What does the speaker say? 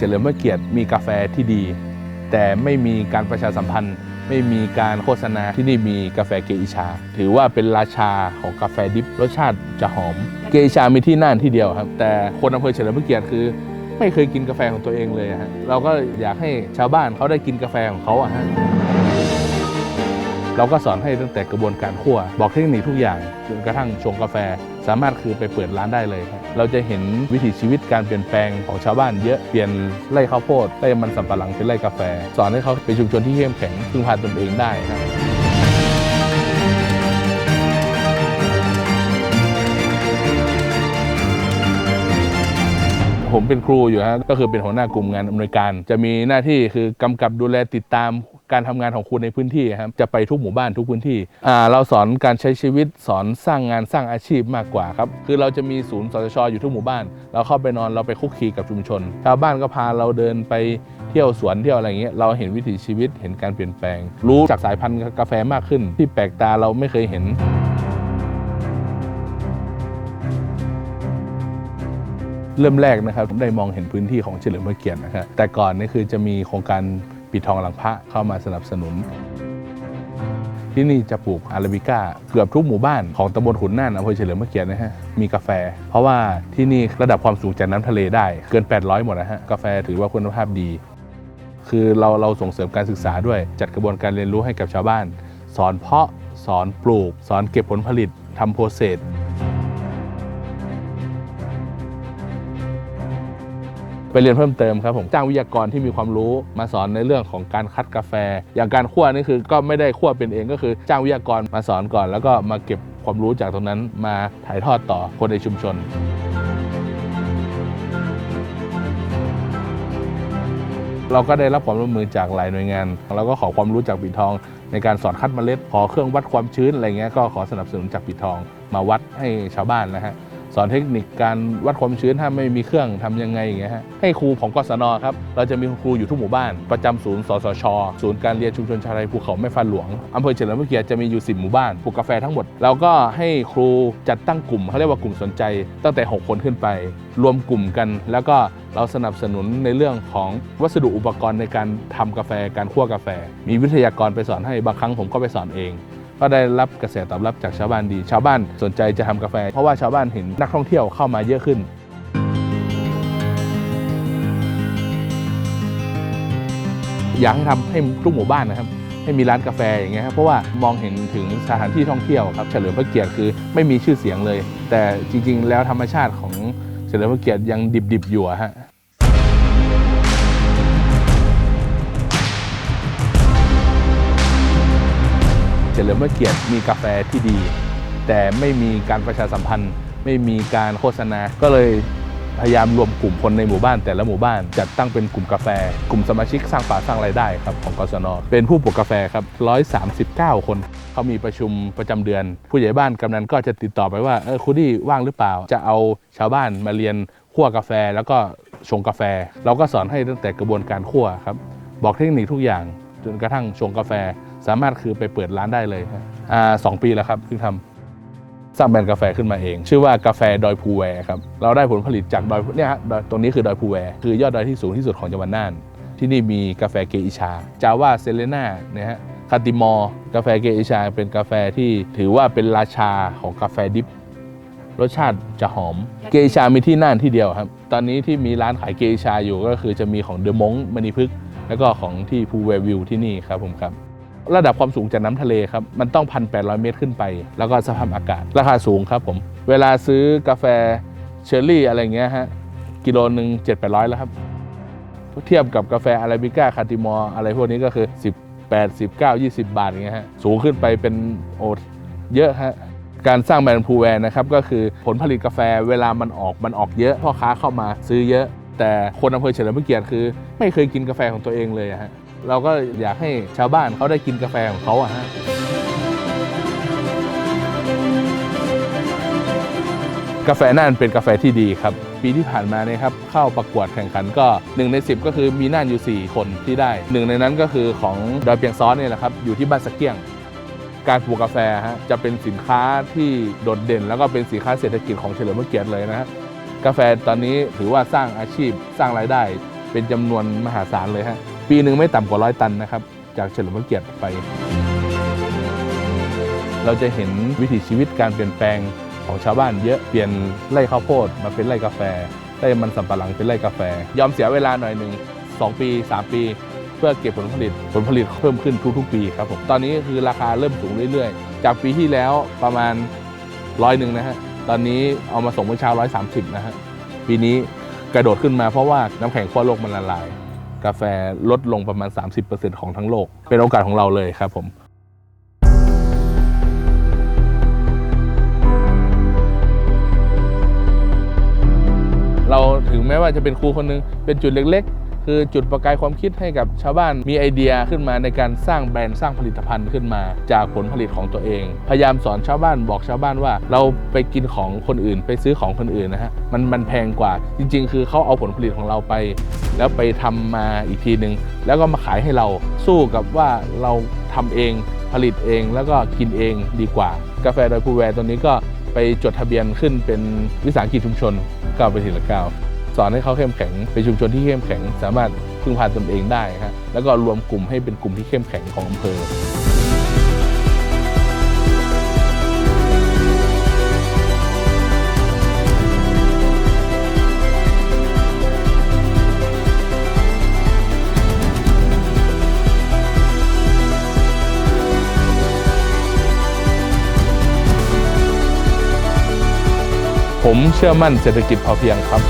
เฉลิมพระเกียรติมีกาแฟที่ดี แต่ไม่มีการประชาสัมพันธ์ ไม่มีการโฆษณาที่นี่มีกาแฟเกอิชา ถือว่าเป็นราชาของกาแฟดิบรสชาติจะหอม เกอิชามีที่น่านที่เดียวครับ แต่คนอำเภอเฉลิมพระเกียรติคือ ไม่เคยกินกาแฟของตัวเองเลยฮะเราก็อยากให้ชาวบ้านเขาได้กินกาแฟของเขาอะฮะ เราก็สอนให้ตั้งแต่กระบวนการคั่ว บอกเทคนิคทุกอย่างจนกระทั่งชงกาแฟ สามารถคือไปเปิดร้านได้เลยครับเราจะเห็นวิถีชีวิตการเปลี่ยนแปลงของชาวบ้านเยอะเปลี่ยนไร่ข้าวโพดไร่มันสำปะหลังเป็นไร่กาแฟ สอนให้เขาเป็นชุมชนที่เข้มแข็งพึ่งพาตนเองได้ครับผมเป็นครูอยู่ฮะก็คือเป็นหัวหน้ากลุ่มงานอำนวยการ จะมีหน้าที่คือกำกับดูแลติดตาม การทำงานของครูในพื้นที่ครับจะไปทุกหมู่บ้านทุกพื้นที่อ่าเราสอนการใช้ชีวิตสอนสร้างงานสร้างอาชีพมากกว่าครับคือเราจะมีศูนย์สชอยู่ทุกหมู่บ้าน เราเข้าไปนอนเราไปคุกคีกับชุมชนชาวบ้านก็พาเราเดินไปเที่ยวสวนเที่ยวอะไรเงี้ยเราเห็นวิถีชีวิตเห็นการเปลี่ยนแปลง รู้จากสายพันธุ์กาแฟมากขึ้น ที่แปลกตาเราไม่เคยเห็นเริ่มแรกนะครับผมได้มองเห็นพื้นที่ของเฉลิมพระเกียรตินะครับแต่ก่อนนี่คือจะมีโครงการ ปิดทองหลังพระเข้ามาสนับสนุน ที่นี่จะปลูกอาราบิก้าเกือบทุกหมู่บ้านของตำบลขุนน่านอำเภอเฉลิมพระเกียรตินะฮะมีกาแฟ เพราะว่าที่นี่ระดับความสูงจากน้ำทะเลได้เกิน 800 หมดนะฮะกาแฟถือว่าคุณภาพดี คือเราเราส่งเสริมการศึกษาด้วยจัดกระบวนการเรียนรู้ให้กับชาวบ้าน สอนเพาะสอนปลูก สอนเก็บผลผลิตทำโปรเซส ไปเรียนเพิ่มเติมครับผมจ้างวิทยากรที่มีความรู้มาสอนในเรื่องของการคัดกาแฟ อย่างการคั่วนี่คือก็ไม่ได้คั่วเป็นเองก็คือจ้างวิทยากรมาสอนก่อน แล้วก็มาเก็บความรู้จากตรงนั้นมาถ่ายทอดต่อคนในชุมชนเราก็ได้รับความร่วมมือจากหลายหน่วยงาน เราก็ขอความรู้จากปิดทอง ในการสอนคัดเมล็ด ขอเครื่องวัดความชื้นอะไรเงี้ยก็ขอสนับสนุนจากปิดทอง มาวัดให้ชาวบ้านนะฮะ สอนเทคนิคการวัดความชื้นถ้าไม่มีเครื่องทำยังไงอย่างเงี้ยฮะให้ครูของกศนครับเราจะมีครูอยู่ทุกหมู่บ้าน ประจำศูนย์สสช ศูนย์การเรียนชุมชนชาวไทยภูเขาแม่ฟ้าหลวงอำเภอเฉลิมพระเกียรติจะมีอยู่10หมู่บ้านปลูกกาแฟทั้งหมดเราก็ให้ครูจัดตั้งกลุ่มเขาเรียกว่ากลุ่มสนใจ ตั้งแต่ 6 คนขึ้นไป รวมกลุ่มกัน แล้วก็เราสนับสนุนในเรื่องของวัสดุอุปกรณ์ในการทำกาแฟการคั่วกาแฟ มีวิทยากรไปสอนให้บางครั้งผมก็ไปสอนเอง ก็ได้รับกระแสตอบรับจากชาวบ้านดี ชาวบ้านสนใจจะทำกาแฟ เพราะว่าชาวบ้านเห็นนักท่องเที่ยวเข้ามาเยอะขึ้นอยากให้ทำให้ทุกหมู่บ้านนะครับ ให้มีร้านกาแฟอย่างเงี้ยครับเพราะว่ามองเห็นถึงสถานที่ท่องเที่ยวครับเฉลิมพระเกียรติคือไม่มีชื่อเสียงเลย แต่จริง ๆ แล้วธรรมชาติของเฉลิมพระเกียรติยังดิบๆอยู่ฮะ เฉลิมพระเกียรติมีกาแฟที่ดี แต่ไม่มีการประชาสัมพันธ์ ไม่มีการโฆษณา ก็เลยพยายามรวมกลุ่มคนในหมู่บ้าน แต่ละหมู่บ้านจัดตั้งเป็นกลุ่มกาแฟ กลุ่มสมาชิกสร้างป่าสร้างรายได้ครับของกศนเป็นผู้ปลูกกาแฟครับ139 คนเขามีประชุมประจำเดือน ผู้ใหญ่บ้านกำนันก็จะติดต่อไปว่าเออคุณดี้ว่างหรือเปล่า จะเอาชาวบ้านมาเรียนคั่วกาแฟแล้วก็ชงกาแฟ เราก็สอนให้ตั้งแต่กระบวนการคั่วครับบอกเทคนิคทุกอย่างจนกระทั่งชงกาแฟ สามารถคือไปเปิดร้านได้เลยครับอ่าสองปีแล้วครับเพิ่งทำสร้างแบรนด์กาแฟขึ้นมาเอง ชื่อว่ากาแฟดอยภูแวครับเราได้ผลผลิตจากดอยเนี่ยฮะดอยตรงนี้คือดอยภูแวคือยอดดอยที่สูงที่สุดของจังหวัดน่าน ที่นี่มีกาแฟเกอิชา จาว่าเซเลน่าเนี่ยฮะคาติมอร์กาแฟเกอิชา เป็นกาแฟที่ถือว่าเป็นราชาของกาแฟดิบรสชาติจะหอม เกอิชามีที่น่านที่เดียวครับ ตอนนี้ที่มีร้านขายเกอิชาอยู่ก็คือจะมีของเดอะมงมณีพฤกษ์แล้วก็ของที่ภูแววิวที่นี่ครับผมครับ ระดับความสูงจากน้ำทะเลครับ มันต้อง 1,800 เมตรขึ้นไป แล้วก็สภาพอากาศ ราคาสูงครับผม เวลาซื้อกาแฟเชอร์รี่อะไรเงี้ยฮะ กิโลหนึ่ง7-800 แล้วครับ เทียบกับกาแฟอาราบิก้าคาติมอร์อะไรพวกนี้ก็คือ 18 19 20 บาทอย่างเงี้ยฮะ สูงขึ้นไปเป็นโอเยอะฮะการสร้างแบรนด์พูแวร์นะครับก็คือผลผลิตกาแฟเวลามันออกมันออกเยอะ พ่อค้าเข้ามาซื้อเยอะ แต่คนอำเภอเฉลิมพระเกียรติคือ ไม่เคยกินกาแฟของตัวเองเลยฮะ เราก็อยากให้ชาวบ้านเขาได้กินกาแฟของเขาอะฮะกาแฟน่านเป็นกาแฟที่ดีครับ ปีที่ผ่านมาเนี่ยครับเข้าประกวดแข่งขันก็ 1 ใน 10 ก็คือมีน่านอยู่ 4 คนที่ได้หนึ่งในนั้นก็คือของดอยเปียงซ้อนเนี่ยแหละครับอยู่ที่บ้านสะเกียง การปลูกกาแฟฮะจะเป็นสินค้าที่โดดเด่น แล้วก็เป็นสินค้าเศรษฐกิจของเฉลิมพระเกียรติเลยนะฮะกาแฟตอนนี้ถือว่าสร้างอาชีพสร้างรายได้ เป็นจำนวนมหาศาลเลยฮะ ปีหนึ่งไม่ต่ำกว่าร้อยตันนะครับจากเฉลิมพระเกียรติไป เราจะเห็นวิถีชีวิตการเปลี่ยนแปลงของชาวบ้านเยอะเปลี่ยนไร่ข้าวโพดมาเป็นไร่กาแฟไร่มันสำปะหลังเป็นไร่กาแฟ ยอมเสียเวลาหน่อยหนึ่ง2 ปี 3 ปี เพื่อเก็บผลผลิตผลผลิตเพิ่มขึ้นทุกๆ ปีครับผมตอนนี้คือราคาเริ่มสูงเรื่อยๆ จากปีที่แล้วประมาณร้อยหนึ่งนะฮะตอนนี้เอามาส่งเมื่อเช้าร้อยสามสิบนะฮะปีนี้กระโดดขึ้นมาเพราะว่าน้ำแข็งขั้วโลกมันละลาย กาแฟลดลงประมาณ 30%ของทั้งโลก เป็นโอกาสของเราเลยครับผมเราถึงแม้ว่าจะเป็นครูคนหนึงเป็นจุดเล็ก คือจุดประกายความคิดให้กับชาวบ้านมีไอเดียขึ้นมาในการสร้างแบรนด์สร้างผลิตภัณฑ์ขึ้นมา จากผลผลิตของตัวเอง พยายามสอนชาวบ้านบอกชาวบ้านว่า เราไปกินของคนอื่น ไปซื้อของคนอื่นนะฮะมันมันแพงกว่า จริง ๆ คือเขาเอาผลผลิตของเราไป แล้วไปทำมาอีกทีหนึ่งแล้วก็มาขายให้เราสู้กับว่าเราทำเองผลิตเองแล้วก็กินเองดีกว่า กาแฟดอยพูแวร์ตัวนี้ก็ไปจดทะเบียนขึ้นเป็นวิสาหกิจชุมชนก้าวไปทีละก้าว สอนให้เขาเข้มแข็ง เป็นชุมชนที่เข้มแข็ง สามารถพึ่งพาตนเองได้ฮะแล้วก็รวมกลุ่มให้เป็นกลุ่มที่เข้มแข็งของอำเภอผมเชื่อมั่นเศรษฐกิจพอเพียงครับ